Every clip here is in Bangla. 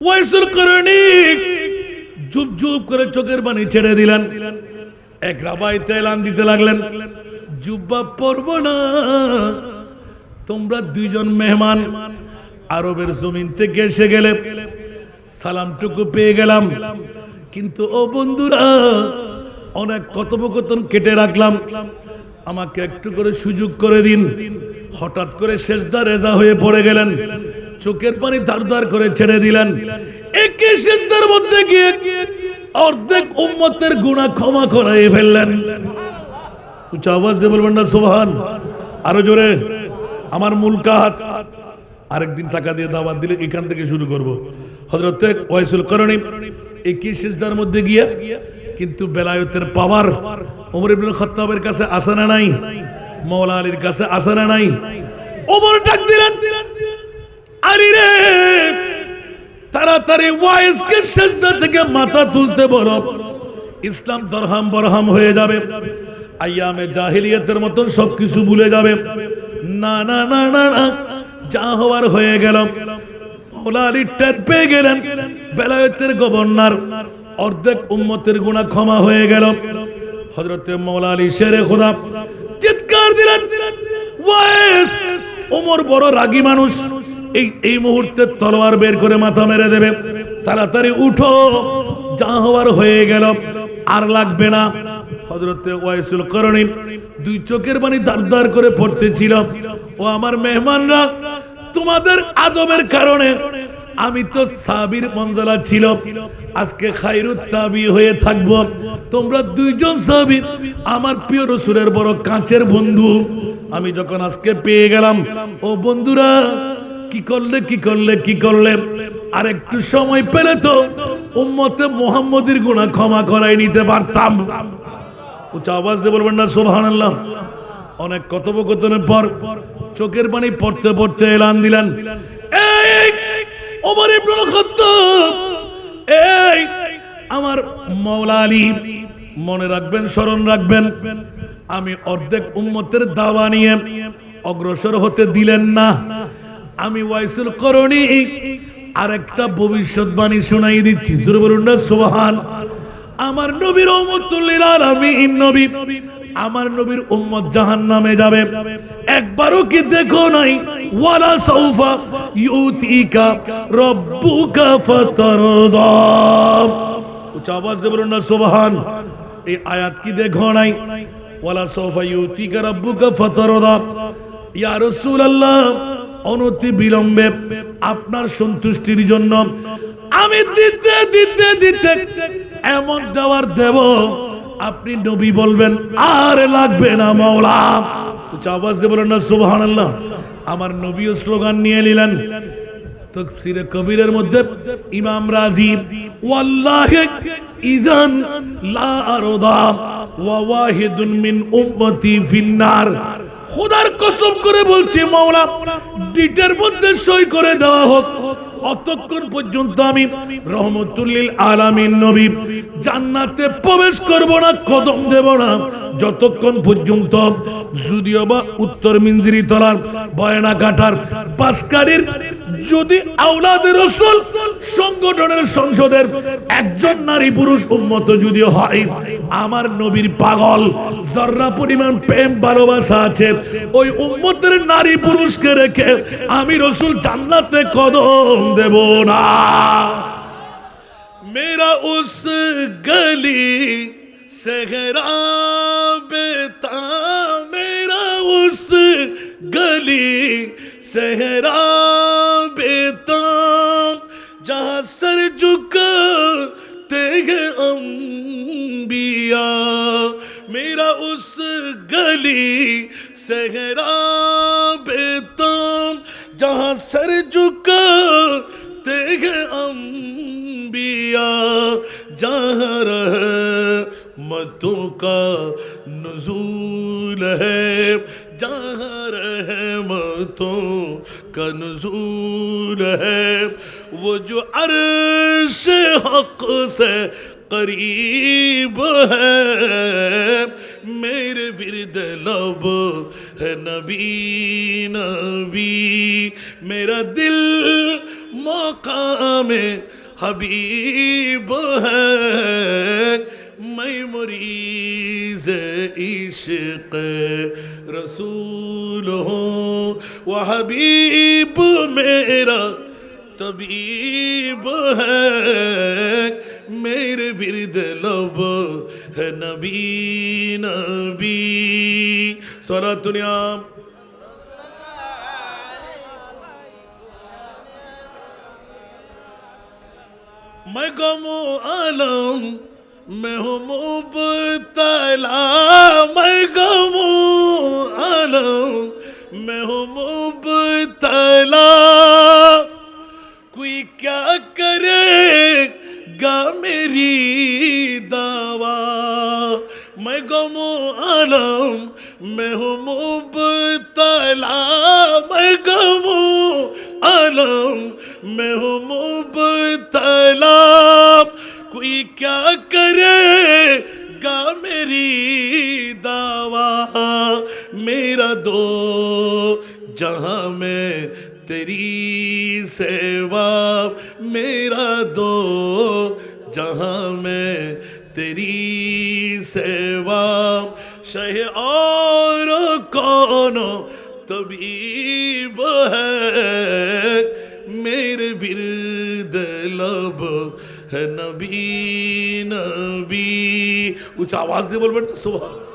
ওয়াইসুল করণিক চুপ চুপ করে চোখের পানি ছেড়ে দিলেন। এক রাবাই তেলান দিতে লাগলেন। জুব্বা পরব না। তোমরা দুইজন মেহমান, আরবের জমিন থেকে এসে গেলে সালামটুকু পেয়ে গেলাম। কিন্তু ও বন্ধুরা, অনেক কথোপকথন কেটে রাখলাম। আমাকে একটু করে সুযোগ করে দিন। হঠাৎ করে শেষদা রেজা হয়ে পড়ে গেলেন। চোখের পানি ধার ধার করে ছেড়ে দিলেন। মধ্যে গিয়ে অর্ধেক উম্মতের গুণা ক্ষমা ফেললেন। আওয়াজ দিয়ে বলবেন না সোহান আরও জোরে, আমার মূল কাহাত আরেকদিন টাকা দিয়ে দিলে এখান থেকে শুরু করব। হজরত ওয়াইসুল করণী একই শেষদার মধ্যে গিয়ে, কিন্তু বেলায়তের পাওয়ার ওমর ইবনুল খত্তাবের কাছে আসে না নাই? মৌলা আলীর কাছে আসে না নাই? ওমর ডাক দিলেন। আরে রে, তাড়াতাড়ি ওয়াইসকে সেজদা থেকে মাথা তুলতে বলো। ইসলাম দরহাম বরহাম হয়ে যাবে। আইয়ামে জাহিলিয়াতের মতন সবকিছু ভুলে যাবে। না না না না না, যা হওয়ার হয়ে গেল। মৌলা আলী টের পেয়ে গেলেন। বেলায়েতের গভর্নর, অর্ধেক উম্মতের গুণা ক্ষমা হয়ে গেল। হজরতে মৌলা আলী শেরে খোদা চিৎকার দিলেন। ওয়াইস ওমর বড় রাগী মানুষ। এই এই মুহূর্তে তলোয়ার বের করে মাথা মেরে দেবে। তাড়াতাড়ি উঠো, যা হওয়ার হয়ে গেল। আর লাগবে না। হজরতে ওয়াইসুল করণী দুই চোখের পানি দার দার করে পড়তেছিল। ও আমার মেহমানরা, তোমাদের আদবের কারণে আমি তো সাবির মঞ্জলা ছিল। আজকে খাইরুত তাবি হয়ে থাকব। তোমরা দুইজন সাবি, আমার প্রিয় রসুরের বড় কাঁচের বন্ধু। আমি যখন আজকে পেয়ে গেলাম, ও বন্ধুরা কি করলে কি করলে কি করলে? আর একটু সময় পেলে তো উম্মতে মোহাম্মদের গুণা ক্ষমা করাই নিতে পারতাম। উচ্চ আওয়াজ দিয়ে বলবেন না সোভান অনেক কথোপকথনের পর চোখের পানি পড়তে পড়তে এলান দিলেন। ওমর ইবনুল খাত্তাব, এই, আমার মাওলা আলী, মনে রাখবেন, স্মরণ রাখবেন, আমি অর্ধেক উম্মতের দাওয়া নিয়ে অগ্রসর হতে দিলেন না। আমি ওয়াইসুল করণী। আর একটা ভবিষ্যৎবাণী শোনাই দিচ্ছি। সোহান আমার নবীর উম্মতুল্লিল আলামিন নবী, আমার নবীর উম্মত জাহান নামে যাবে। একবারও কি দেখো নাই? ওয়ালা সাউফা ইউতিকা রব্বুকা ফাতারদা। উচ্চ আওয়াজ দিয়ে বলুন না, সুবহান। এই আয়াত কি দেখো নাই? ওয়ালা সাউফা ইউতিকা রব্বুকা ফাতারদা। ইয়া রাসূলুল্লাহ অনতি বিলম্বে আপনার সন্তুষ্টির জন্য আমি দিতে দিতে দিতে এমন দেওয়ার দেব। আপনি নবী বলবেন, আর লাগবে না মাওলা। উচ্চ আওয়াজ দিয়ে বলেন না, সুবহানাল্লাহ। আমার নবীও স্লোগান নিয়ে নিলেন। তফসিরে কবিরের মধ্যে ইমাম রাজি, ওয়াল্লাহি ইযান লা আরদা ওয়া ওয়াহিদুন মিন উম্মতি ফিন্নার খোদার কসম করে বলছি, মাওলা, ডিটের মধ্যে সই করে দেওয়া হোক। অতক্ষণ পর্যন্ত আমি রহমতুল্লিল আলামিন নবী, জান্নাতে প্রবেশ করব না, কদম দেব না। যতক্ষণ পর্যন্ত যদিও বা উত্তর মিঞ্জিরি তলার বয়না কাটার পাশকারীর, যদি আওলাদের রসুল সংগঠনের সংসদের একজন নারী পুরুষ উন্মত যদি হয় আমার নবীর পাগল জর্রা পরিমাণ প্রেম, ভালোবাসা আছে, ওই উম্মতের নারী পুরুষকে রেখে আমি রসুল জান্নাতে কদম দেব না। মেরা উস গলি সেহরা মেরা উস গলি সেহরা علی صحرا بیتان، جہاں سر جھکاتے ہیں انبیاء، جہاں رحمتوں کا نزول ہے، جہاں رحمتوں کا نزول ہے۔ وہ جو عرش حق سے قریب ہے میرے ورد لب ہے نبی نبی میرا دل مقام حبیب ہے میں مریض عشق رسول ہوں وہ حبیب میرا طبیب ہے میرے ورد لب হে নবী নবী সারা দুনিয়া میں غم عالم میں ہوں مبتلا میں غم عالم میں ہوں مبتلا کوئی کیا کرے گا میری غم علم، میں ہوں مبتلا، میں غم علم، میں ہوں مبتلا۔ کوئی کیا کرے گا میری دعوا میرا دو، جہاں میں تیری سیوا۔ میرا دو، جہاں میں تیری سیوا، شہ اور کون طبیب ہے؟ میرے ورد لب ہے نبی نبی۔ اونچا آواز دے بول بیٹھنا سبحان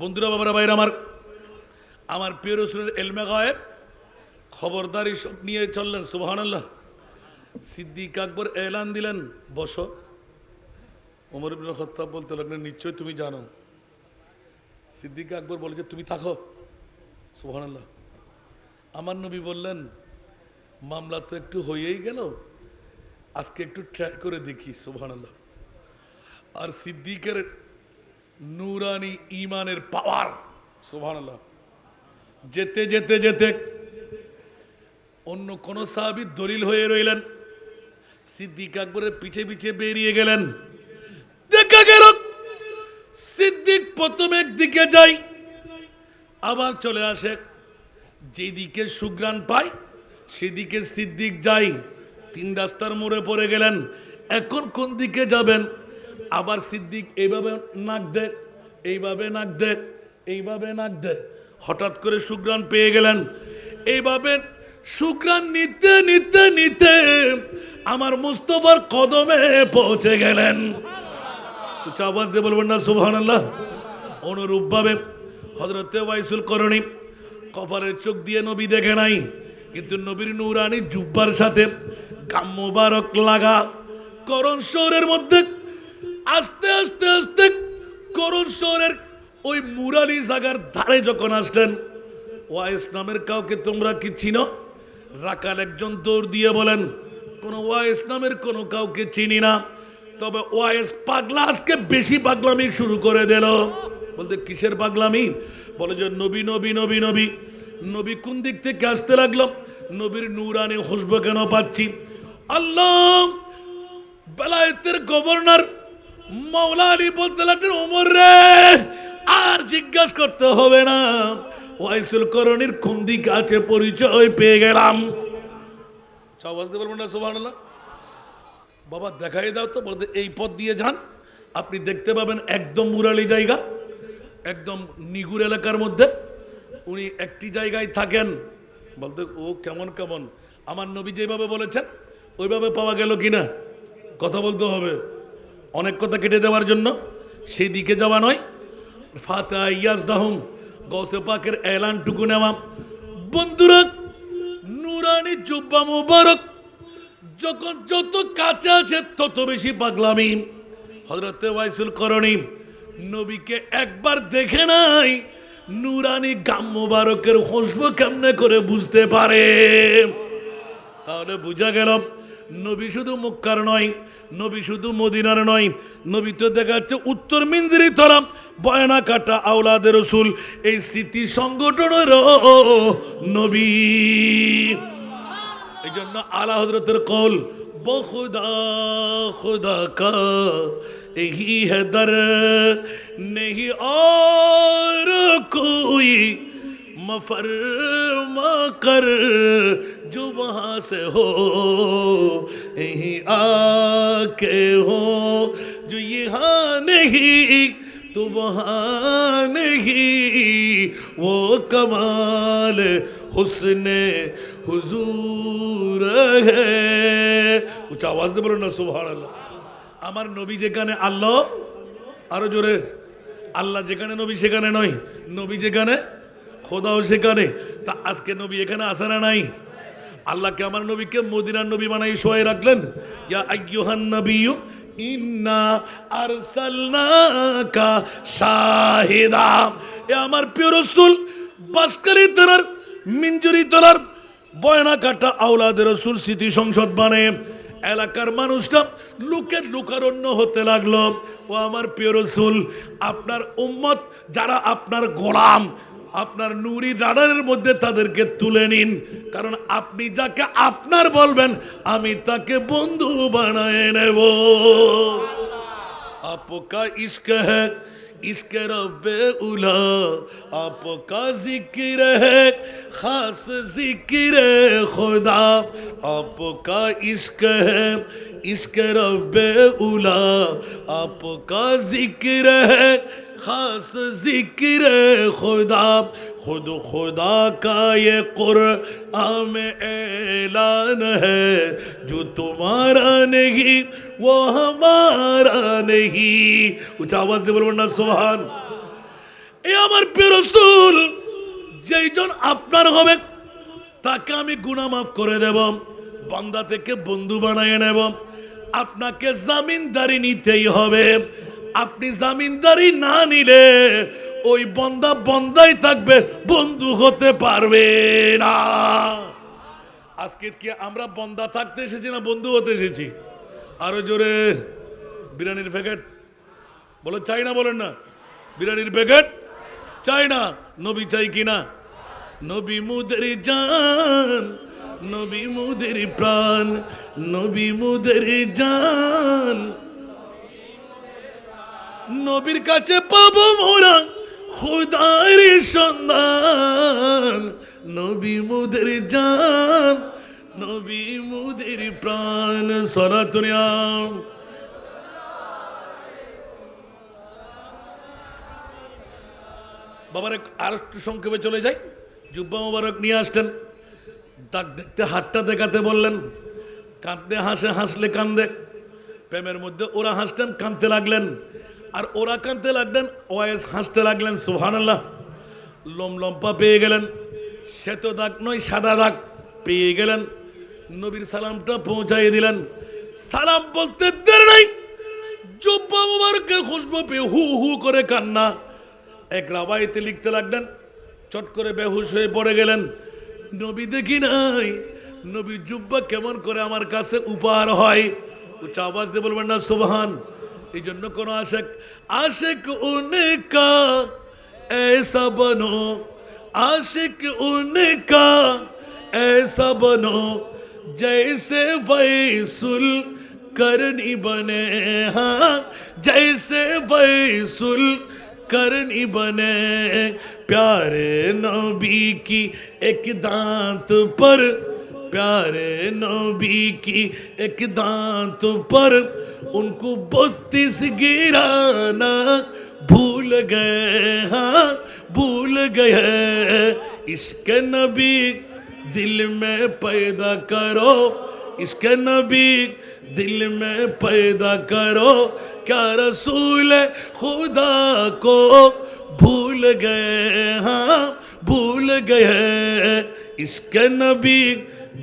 বন্ধুরা বাবারা বাইরে আমার আমার প্রিয় রসুলের এলমে গায়েব খবরদারি সব নিয়ে চললেন সুবাহানাল্লাহ। সিদ্দিক আকবর এলান দিলেন বস। ওমর হত্যা বলতে লাগলেন নিশ্চয়ই তুমি জানো। সিদ্দিক আকবর বলে যে তুমি থাকো। সুবাহানাল্লাহ। আমার নবী বললেন মামলা তো একটু হয়েই গেল আজকে একটু ট্রাই করে দেখি সুবাহানাল্লাহ। আর সিদ্দিকের নুরানি ইমানের পাওয়ার, সুবহানাল্লাহ। যেতে যেতে যেতে অন্য কোন সাহাবী দলিল হয়ে রইলেন। সিদ্দিক আকবরের পিছে পিছে বেরিয়ে গেলেন। দেখা গেল সিদ্দিক প্রথম একদিকে যাই আবার চলে আসে। যেদিকে সুগ্রাণ পায়, সেদিকে সিদ্দিক যাই তিন রাস্তার মোড়ে পড়ে গেলেন। এখন কোন দিকে যাবেন? আবার সিদ্দিক, এইভাবে নাক দে, এইভাবে নাক দে, এইভাবে নাক দে। হঠাৎ করে সুগ্রাণ পেয়ে গেলেন। এইভাবে সুগ্রাণ নিতে নিতে নিতে আমার মুস্তফার কদমে পৌঁছে গেলেন। আওয়াজ দিয়ে বলবেন না সুবহান আল্লাহ অনুরূপভাবে হজরতে ওয়াইসুল করণী কফারের চোখ দিয়ে নবী দেখে নাই, কিন্তু নবীর নুরানি জুব্বার সাথে গাম মোবারক লাগা করণ শহরের মধ্যে আস্তে আস্তে আস্তে করণ শহরের ওই মুরালি জাগার ধারে যখন আসলেন, ওয়াইস নামের কাউকে তোমরা কি চিনো? রাকাল একজন দৌড় দিয়ে বলেন, কোনো ওয়াইস নামের কোনো কাউকে চিনি না। তবে ওয়াইস পাগলা আজকে বেশি পাগলামি শুরু করে দিল। বলতে, কিসের পাগলামি? বলে যে, নবী নবী নবী নবী। নবী কোন দিক থেকে আসতে লাগল? নবীর নূরানি খুশবু কেন পাচ্ছি? আল্লাহ, বেলায়েতের গভর্নর আলী বলতে লাগলেন, ওমর রে, আর জিজ্ঞাসা করতে হবে না। ওয়াইসুল করণীর কোন দিকে আছে পরিচয় পেয়ে গেলাম। আওয়াজ দিয়ে বলবেন না, সুবহানাল্লাহ। বাবা, দেখাই দাও তো, বলতে এই পথ দিয়ে যান। আপনি দেখতে পাবেন একদম মুরালি জায়গা, একদম নিগুর এলাকার মধ্যে। উনি একটি জায়গায় থাকেন। বলতে, ও কেমন কেমন? আমার নবী যেভাবে বলেছেন, ওইভাবে পাওয়া গেল কিনা, কথা বলতে হবে। অনেক কথা কেটে দেওয়ার জন্য। সেই দিকে যাওয়া নয়। ফাতা ইয়াস দাহম গৌসে পাকের এলানটুকু নেওয়া। বন্ধুরা, নুরানি জুব্বা মুবারক, যখন যত কাছে আছে তত বেশি পাগলামি। হজরতে ওয়াইসুল করণী, নবীকে একবার দেখে নাই, নুরানি গাম মুবারকের খুশবু কেমনে করে বুঝতে পারে? তাহলে বোঝা গেল নবী শুধু মুক্কার নয় নবী শুধু মদিনার নয় নবী তো দেখা যাচ্ছে উত্তর মিঞ্জিরি তরাম বয়না কাটা আওলাদের রসুল এই স্মৃতি সংগঠনের নবী এই জন্য আলা হজরতের কল বহুদা খুদা কা यही है दर नहीं और कोई मफरमा कर जो वहाँ से हो यही आके हो जो यहाँ नहीं तो वहाँ नहीं वो कमाल हुस्न हुजूर है উচ্চ আওয়াজ দিয়ে বলুন না সুবহান আমার নবী যেখানে আল্লাহ আরো জোরে আল্লাহ যেখানে নবী সেখানে নয় নবী যেখানে খোদাও সেখানে তা আজকে নবী এখানে আসে না নাই আল্লাহকে আমার নবীকে মদিনার নবী বানাই শোয়ে রাখলেন। ইয়া ইন্না এ আমার প্রিয় রাসূল বাসকারি তলার মিঞ্জুরি বয়না কাটা আওলাদের রসুল স্মৃতি সংসদ বানে। এলাকার মানুষটা লোকের লোকারণ্য হতে লাগল। ও আমার প্রিয় রসুল, আপনার উম্মত যারা আপনার গোলাম আপনার নুরি রাডারের মধ্যে তাদেরকে তুলে নিন কারণ আপনি যাকে আপনার বলবেন আমি তাকে বন্ধু বানায় নেব आपका इश्क है इश्क रब उला आपका जिक्र है खास जिक्र खुदा आपका इश्क है इश्क रब उला आपका जिक्र है خاص ذکر خدا خود خدا کا یہ قرآن میں اعلان ہے جو تمہارا نہیں وہ ہمارا نہیں اچھا آواز دے بولنا سبحان اے امر پی رسول এ আমার পেরসুল যেইজন আপনার হবে তাকে আমি গুণা মাফ করে দেব বান্দা থেকে বন্ধু বানায় নেব আপনাকে জামিনদারি নিতেই হবে আপনি জামিনদারি না নিলে ওই বন্দা বন্দাই থাকবে, বন্ধু হতে পারবে না। আজকে কি আমরা বন্দা থাকতে এসেছি না বন্ধু হতে এসেছি? আরও জোরে, বিরিয়ানির প্যাকেট। বলো, চাই না বলেন না? বিরিয়ানির প্যাকেট? চাই না। নবী চাই কিনা নবী মুদের জান, নবী মুদের প্রাণ, নবী মুদের জান। নবীর কাছে পাবো মোরা খুদার সন্ধান। নবী মুদের জান, নবী মুদের প্রাণ। সরাতনিয়াম বাবার, আর একটু সংক্ষেপে চলে যাই। জুব্বা মোবারক নিয়ে আসতেন তাক দেখতে, হাতটা দেখাতে বললেন। কাঁদতে, হাসে, হাসলে কান্দে। প্রেমের মধ্যে ওরা হাসতেন, কাঁদতে লাগলেন। আর ওরা কাঁদতে লাগলেন ওয়েস হাসতে লাগলেন সুহান আল্লাহ লোম লম্পা পেয়ে গেলেন, শ্বেত দাগ নয়, সাদা দাগ পেয়ে গেলেন। নবীর সালামটা পৌঁছাই দিলেন। সালাম বলতে দের নাই। জব্বা মুবারকের খুশবু পেয়ে হু হু করে কান্না। এক রাবাইতে লিখতে লাগলেন, চট করে বেহুশ হয়ে পড়ে গেলেন। নবী দেখি নাই, নবীর জুব্বা কেমন করে আমার কাছে উপহার হয়। উচ্চ আওয়াজ দিয়ে বলবেন না, সোবহান। جو জন্য آشک আশেক আশেক উনকা ایسا بنو آشک ان کا ایسا بنو جیسے ویسل کرنی بنے ہاں جیسے ویسل کرنی بنے۔ پیارے نبی کی ایک دانت پر، پیارے نبی کی ایک دانت پر ان کو بتیس گرانا بھول گئے ہاں بھول گئے۔ اس کے نبی دل میں پیدا کرو، اس کے نبی دل میں پیدا کرو۔ کیا رسول خدا کو بھول گئے ہاں بھول گئے۔ اس کے نبی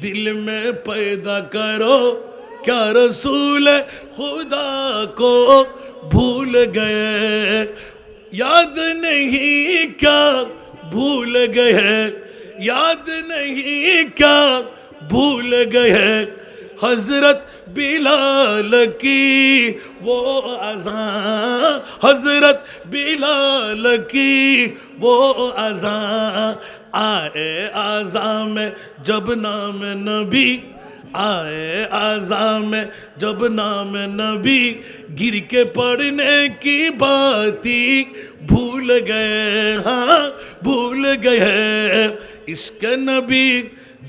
دل میں پیدا کرو۔ کیا رسول خدا کو بھول گئے۔ یاد نہیں کیا بھول گئے۔ یاد نہیں کیا بھول گئے۔ حضرت بلال کی وہ اذان۔ حضرت بلال کی وہ اذاں آئے آزاں میں جب نام نبی آئے میں جب نام نبی گر کے پڑھنے کی باتی بھول گئے ہاں بھول گئے۔ اس کے نبی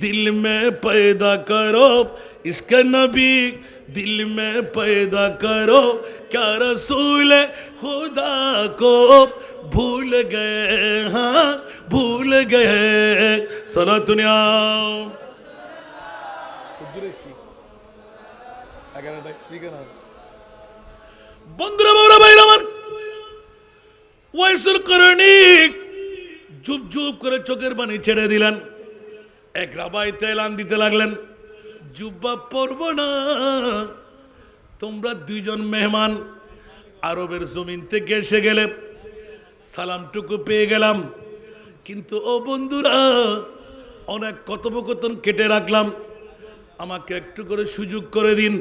دل میں پیدا کرو، اس کے نبی دل میں پیدا کرو۔ کیا رسول خدا کو بھول گئے ہاں بھول گئے۔ سنا دنیا বন্ধুরা করণিক জুপ করে চোখের পানি ছেড়ে দিলেন। এক রাবাই এলান দিতে লাগলেন। জুব্বা পরব না। তোমরা দুইজন মেহমান আরবের জমিন থেকে এসে গেলে সালামটুকু পেয়ে গেলাম। কিন্তু ও বন্ধুরা, অনেক কথোপকথন কেটে রাখলাম। আমাকে একটু করে সুযোগ করে দিন।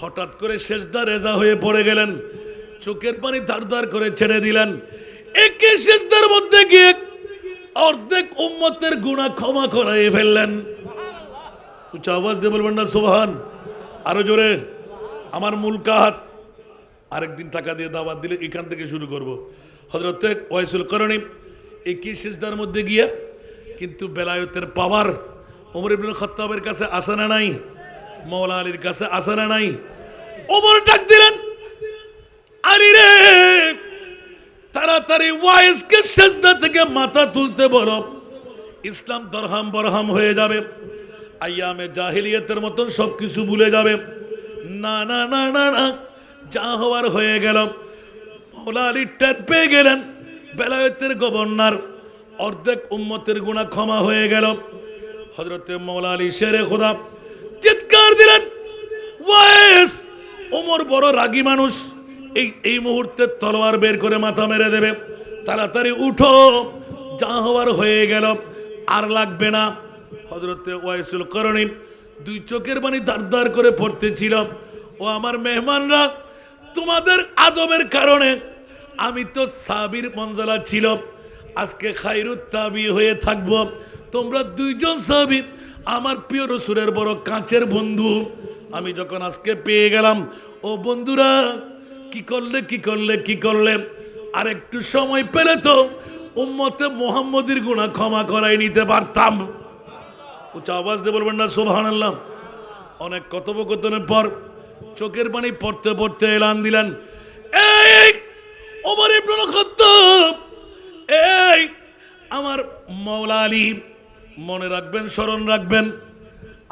হঠাৎ করে শেষদা রেজা হয়ে পড়ে গেলেন। চোখের পানি ধার ধার করে ছেড়ে দিলেন। একে শেষদার মধ্যে গিয়ে অর্ধেক উম্মতের গুণা ক্ষমা করাই ফেললেন। উচ্চ আওয়াজ দিয়ে বলবেন না সোহান আরও জোরে, আমার মূল কাহাত। আরেকদিন টাকা দিয়ে দাওয়াত দিলে এখান থেকে শুরু করব। হজরত ওয়াইসুল করণী একই শেষদার মধ্যে গিয়ে কিন্তু বেলায়তের পাওয়ার ওমর ইবনুল খত্তাবের কাছে আসে না নাই? মৌলা আলীর কাছে আসে না নাই? ওমর ডাক দিলেন, আরে রে, তাড়াতাড়ি ওয়াইসকে শেষদা থেকে মাথা তুলতে বলো। ইসলাম দরহাম বরহাম হয়ে যাবে। আইয়ামে জাহিলিয়াতের মতন সব কিছু ভুলে যাবে। না না না না না, যা হওয়ার হয়ে গেল। মৌলা আলী টের পেয়ে গেলেন, বেলায়েতের গভর্নর, অর্ধেক উম্মতের গুণা ক্ষমা হয়ে গেল। হজরতে মৌলা আলী শেরে খোদা চিৎকার দিলেন ওমর বড় রাগী মানুষ। এই এই মুহূর্তে তলোয়ার বের করে মাথা মেরে দেবে। তাড়াতাড়ি উঠো, যা হওয়ার হয়ে গেল, আর লাগবে না। হজরতে ওয়াইসুল করণী দুই চোখের পানি দাঁড় করে পড়তে পড়তেছিল, ও আমার মেহমানরা, তোমাদের আদবের কারণে আমি তো সাবির মঞ্জলা ছিল, আজকে খাইরুত তাবি হয়ে থাকব। তোমরা দুইজন সাবি আমার প্রিয় রসুরের বড় কাঁচের বন্ধু। আমি যখন আজকে পেয়ে গেলাম, ও বন্ধুরা, কি করলে কি করলে কি করলে? আর একটু সময় পেলে তো উম্মতে মোহাম্মদের গুণা ক্ষমা করাই নিতে পারতাম। উচ্চ আওয়াজ দিয়ে বলবেন না সোভান আল্লাহ অনেক কথোপকথনের পর চোখের পানি পড়তে পড়তে এলান দিলেন, এই এই আমার মৌলা আলী মনে রাখবেন, স্মরণ রাখবেন,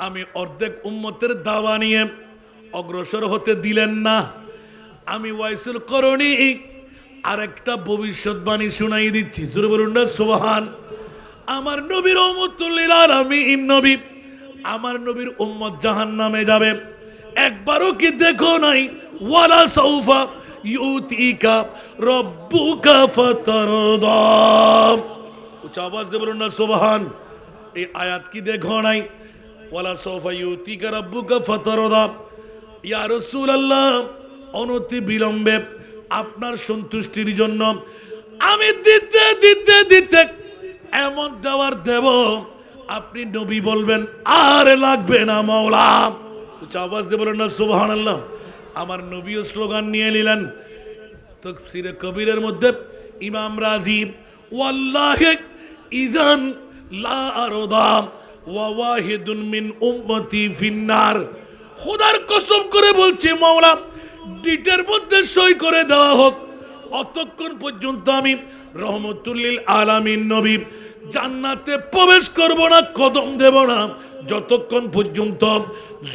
আমি অর্ধেক উম্মতের দাওয়া নিয়ে অগ্রসর হতে দিলেন না। আমি ওয়াইসুল করণী আরেকটা ভবিষ্যৎবাণী শুনাই দিচ্ছি। সোহান আমার নবীর রহমতুল্লিল আলামিন নবী, আমার নবীর উম্মত জাহান নামে যাবে। একবারও কি দেখো নাই? ওয়ালা সৌফা ইউতিকা রব্বুকা ফাতারদা। উচ্চ আওয়াজ দিয়ে বলুন না এই আয়াত কি দেখো নাই? ওয়ালা সৌফা অনতি বিলম্বে আপনার সন্তুষ্টির জন্য আমি দিতে দিতে দিতে এমন দেওয়ার দেব। আপনি নবী বলবেন, আর লাগবে না মাওলা। আওয়াজ দিয়ে না সুবহান আল্লাহ আমার নবীও স্লোগান নিয়ে নিলেন। তো সিরে কবিরের মধ্যে ইমাম রাজিব ওয়াল্লাহে ইদান লা আরদা ওয়া ওয়াহিদুন মিন উম্মতি ফিন্নার। খোদার কসম করে বলছি মাওলা, ডিটের মধ্যে সই করে দেওয়া হোক। অতক্ষণ পর্যন্ত আমি রহমতুল্লিল আলামিন নবী, জান্নাতে প্রবেশ করব না, কদম দেব না। যতক্ষণ পর্যন্ত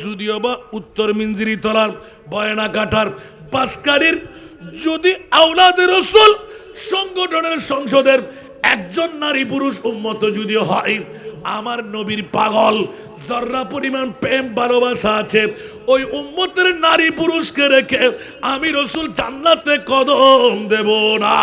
যদিও বা উত্তর মিঞ্জিরি তলার বয়না কাটার বাসকারীর যদি আওলাদের রসুল সংগঠনের সংসদের একজন নারী পুরুষ উন্মত যদি হয়, আমার নবীর পাগল জর্রা পরিমাণ প্রেম, ভালোবাসা আছে, ওই উম্মতের নারী পুরুষকে রেখে আমি রসুল জান্নাতে কদম দেব না।